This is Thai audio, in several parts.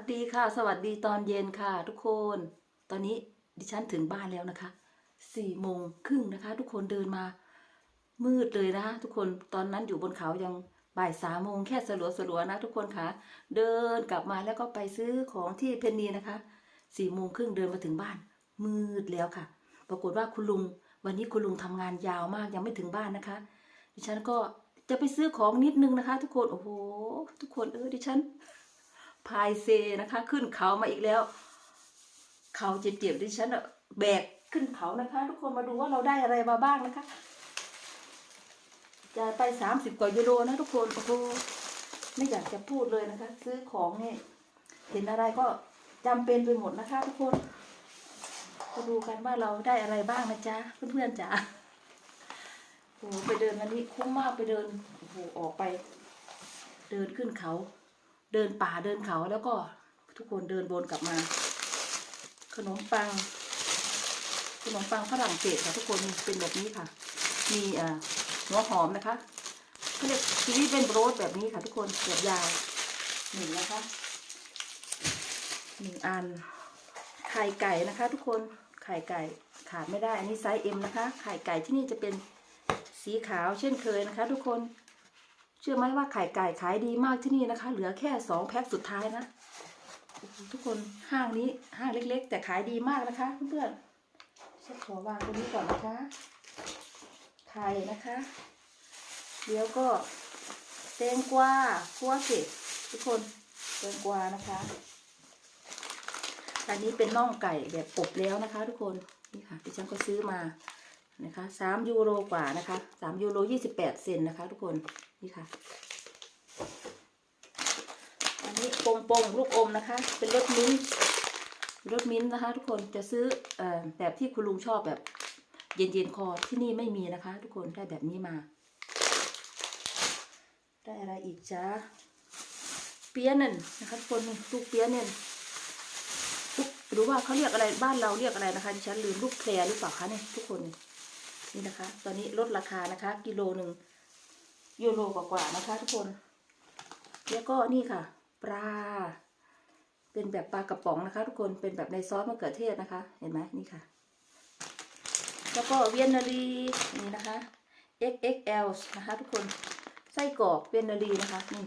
วัสดีค่ะ สวัสดีตอนเย็นค่ะ ทุกคน ตอนนี้ดิฉันถึงบ้านแล้วนะคะสี่โมงครึ่งนะคะ ทุกคนเดินมา มืดเลยนะคะทุกคนตอนนั้นอยู่บนเขายังบ่ายสามโมงแค่สลัวสลัวนะ ทุกคนค่ะ เดินกลับมาแล้วก็ไปซื้อของที่เพนนีนะคะสี่โมงครึ่งเดินมาถึงบ้าน มืดแล้วค่ะ ปรากฏว่าคุณลุง วันนี้คุณลุงทำงานยาวมากยังไม่ถึงบ้านนะคะ ดิฉันก็จะไปซื้อของนิดนึงนะคะ ทุกคนโอ้โหทุกคนเออดิฉัน พายเซนะคะ ขึ้นเขามาอีกแล้ว เขาเจ็บๆดิฉันแบกขึ้นเขานะคะ ทุกคนมาดูว่าเราได้อะไรมาบ้างนะคะจะไปสามสิบกว่ายูโรนะทุกคนโอ้โหไม่อยากจะพูดเลยนะคะ ซื้อของเนี่ยเห็นอะไรก็จำเป็นไปหมดนะคะ ทุกคนมาดูกันว่าเราได้อะไรบ้างนะจ๊ะเพื่อนๆจ๋าโอ้โหไปเดินวันนี้คุ้มมากไปเดินโอ้โหออกไป เดินขึ้นเขา เดินป่าเดินเขาแล้วก็ทุกคนเดินวนกลับมา ขนมปัง ขนมปังฝรั่งเศสค่ะทุกคนเป็นแบบนี้ค่ะ มีอ่าหัวหอมนะคะเขาเรียกชีวิตเป็นโรสแบบนี้ค่ะ ทุกคนแบบยาวหนึ่งนะคะหนึ่งอันไข่ไก่นะคะ ทุกคนไข่ไก่ขาดไม่ได้อันนี้ไซส์เอ็มนะคะ ไข่ไก่ที่นี่จะเป็นสีขาวเช่นเคยนะคะ ทุกคน เชื่อไหมว่าไข่ไก่ขายดีมากที่นี่นะคะ เหลือแค่สองแพ็คสุดท้ายนะ ทุกคนห้างนี้ห้างเล็ก ๆ แต่ขายดีมากนะคะเพื่อนๆฉันขอวางตรงนี้ก่อนนะคะไข่นะคะเดี๋ยวก็แตงกวาคัวเกตทุกคนแตงกวานะคะ อันนี้เป็นน่องไก่แบบอบแล้วนะคะ ทุกคนนี่ค่ะดิฉันก็ซื้อมา นะคะสามยูโรกว่านะคะสามยูโรยี่สิบแปดเซนนะคะ ทุกคนนี่ค่ะ อันนี้โปงโปงลูกอมนะคะ เป็นรสมิ้นท์รสมิ้นท์นะคะ ทุกคนจะซื้ออแบบที่คุณลุงชอบแบบเย็นๆคอที่นี่ไม่มีนะคะ ทุกคนได้แบบนี้มา ได้อะไรอีกจ้าเปียเนนนะคะทุกคนนี่ลูกเปียเนนลูกหรือว่าเขาเรียกอะไรบ้านเราเรียกอะไรนะคะดิฉันลืมลูกแพรหรือเปล่าคะเนี่ยทุกคน นี่นะคะ ตอนนี้ลดราคานะคะ กิโลหนึ่งยูโรกว่าๆนะคะ ทุกคน แล้วก็นี่ค่ะ ปลา เป็นแบบปลากระป๋องนะคะ ทุกคนเป็นแบบในซอสมะเขือเทศนะคะ เห็นไหมนี่ค่ะ แล้วก็เวียนนารีนี่นะคะ XXL นะคะ ทุกคนไส้กรอกเวียนนารีนะคะนี่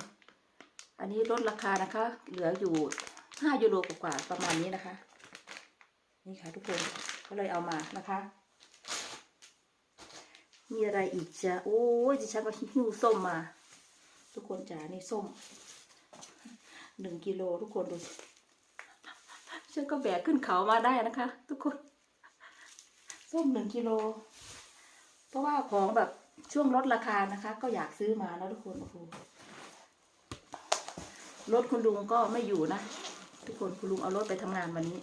อันนี้ลดราคานะคะ เหลืออยู่ห้ายูโรกว่าๆประมาณนี้นะคะ นี่ค่ะทุกคนก็เลยเอามานะคะ มีอะไรอีกจ้ะโอ้ยดิฉันก็หิ้วส้มมา ทุกคนจ๋านี่ส้มหนึ่งกิโลทุกคนดูฉันก็แบกขึ้นเขามาได้นะคะ ทุกคน ส้มหนึ่งกิโล เพราะว่าของแบบช่วงลดราคานะคะ ก็อยากซื้อมาแล้วทุกคนโอ้โหรถคุณลุงก็ไม่อยู่นะ ทุกคนคุณลุงเอารถไปทำงานวันนี้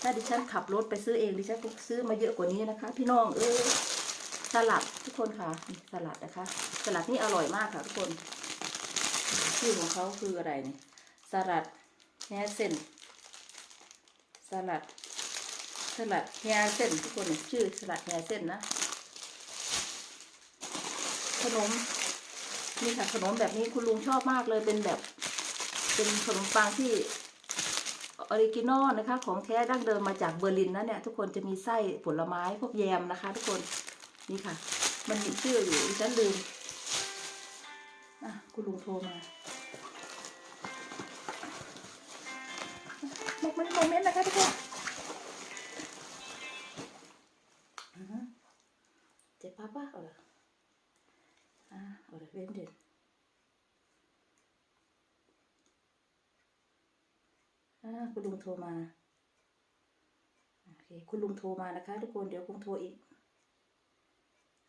ถ้าดิฉันขับรถไปซื้อเองดิฉันก็ซื้อมาเยอะกว่านี้นะคะ พี่น้องเออสลัดทุกคนค่ะสลัดนะคะ สลัดนี่อร่อยมากค่ะทุกคนชื่อของเขาคืออะไรเนี่ยสลัดแฮเซนสลัดสลัดแฮเซนทุกคนชื่อสลัดแฮเซนนะขนมนี่ค่ะขนมแบบนี้คุณลุงชอบมากเลยเป็นแบบ เป็นขนมปังที่ ออริจินอลนะคะ ของแท้ดั้งเดิมมาจากเบอร์ลินนะเนี่ย ทุกคนจะมีไส้ผลไม้พวกแยมนะคะ ทุกคนนี่ค่ะ มันมีชื่ออยู่ดิฉันลืมอะคุณลุงโทรมาบอกมันโมเมนต์นะคะทุกคน คุณลุงโทรมาโอเคคุณลุงโทรมานะคะ ทุกคนเดี๋ยวคงโทรอีก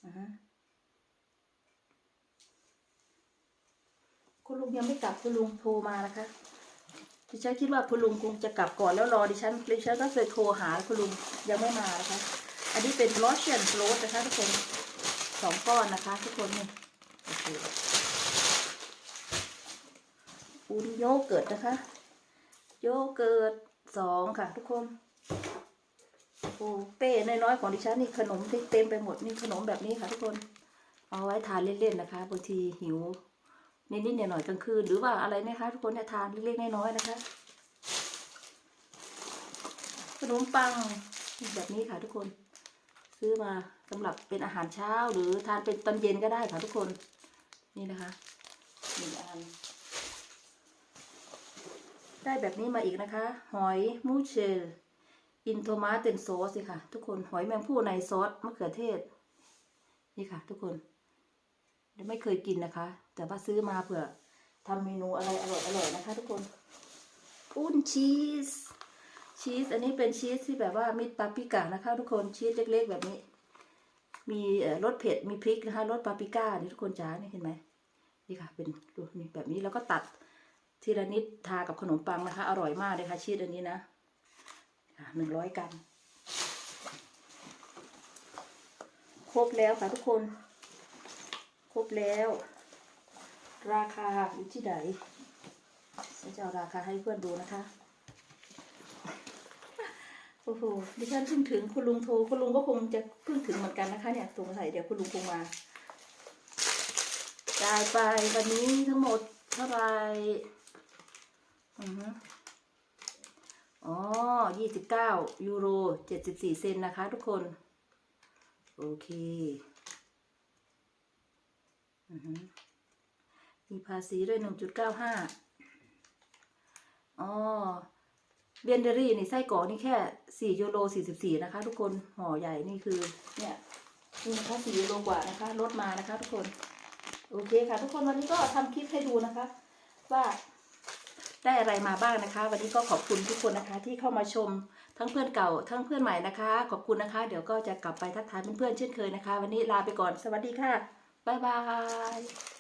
อ่าฮะคุณลุงยังไม่กลับคุณลุงโทรมานะคะดิฉันคิดว่าคุณลุงคงจะกลับก่อนแล้วรอดิฉันดิฉันก็เคยโทรหาคุณลุงยังไม่มานะคะ อันนี้เป็น Russian Rose นะคะทุกคนสองก้อนนะคะ ทุกคนนี่โอเคอุ่นโยเกิร์ตนะคะ โยเกิร์ตสองค่ะ ทุกคนโอ้เป้น้อยๆของดิฉันนี่ขนมเต็มไปหมดนี่ขนมแบบนี้ค่ะ ทุกคน เอาไว้ทานเล่นๆนะคะบางทีหิวนิดๆหน่อยๆกลางคืนหรือว่าอะไรนะคะ ทุกคนเนี่ยทานเล็กๆน้อยๆนะคะ ขนมปังแบบนี้ค่ะ ทุกคน ซื้อมาสำหรับเป็นอาหารเช้าหรือทานเป็นตอนเย็นก็ได้ค่ะ ทุกคนนี่นะคะหนึ่งอัน ได้แบบนี้มาอีกนะคะ หอยมูเชล อินโทมาเตนซอสสิค่ะ ทุกคนหอยแมงผู้ในซอสมะเขือเทศ นี่ค่ะ ทุกคนยังไม่เคยกินนะคะ แต่ว่าซื้อมาเผื่อทำเมนูอะไรอร่อยๆนะคะ ทุกคนอุ้นชีสชีสอันนี้เป็นชีสที่แบบว่ามีปาปิก้านะคะ ทุกคนชีสเล็ก ๆ แบบนี้ มีรสเผ็ดมีพริกนะคะรสปาปิก้านี่ทุกคนจ๋านี่เห็นไหมนี่ค่ะ เป็นแบบนี้แล้วก็ตัด ทีละนิดทากับขนมปังนะคะ อร่อยมากเลยค่ะชีสอันนี้นะหนึ่งร้อยกรัมครบแล้วค่ะทุกคน ครบแล้ว ราคาอยู่ที่ไหนฉันจะเอาราคาให้เพื่อนดูนะคะโอ้โหดิฉันเพิ่งถึงคุณลุงโทรคุณลุงก็คงจะเพิ่งถึงเหมือนกันนะคะเนี่ยสงสัยเดี๋ยวคุณลุงคงมาจ่ายไปวันนี้ทั้งหมดเท่าไหร่ อือฮึอ๋อยี่สิบเก้ายูโรเจ็ดสิบสี่เซนนะคะทุกคน โอเค อือฮึมีภาษีด้วยหนึ่งจุดเก้าห้าอ๋อเบียนเดอรี่นี่ไส้กรอกนี่แค่สี่ยูโรสี่สิบสี่นะคะ ทุกคนห่อใหญ่นี่คือ เนี่ยนี่นะคะสี่ยูโรกว่านะคะลดมานะคะ ทุกคน โอเคค่ะ ทุกคนวันนี้ก็ทำคลิปให้ดูนะคะ ว่า ได้อะไรมาบ้างนะคะ วันนี้ก็ขอบคุณทุกคนนะคะ ที่เข้ามาชมทั้งเพื่อนเก่า ทั้งเพื่อนใหม่นะคะ ขอบคุณนะคะ เดี๋ยวก็จะกลับไปทักทายเพื่อนๆเช่นเคยนะคะ วันนี้ลาไปก่อนสวัสดีค่ะบ๊ายบาย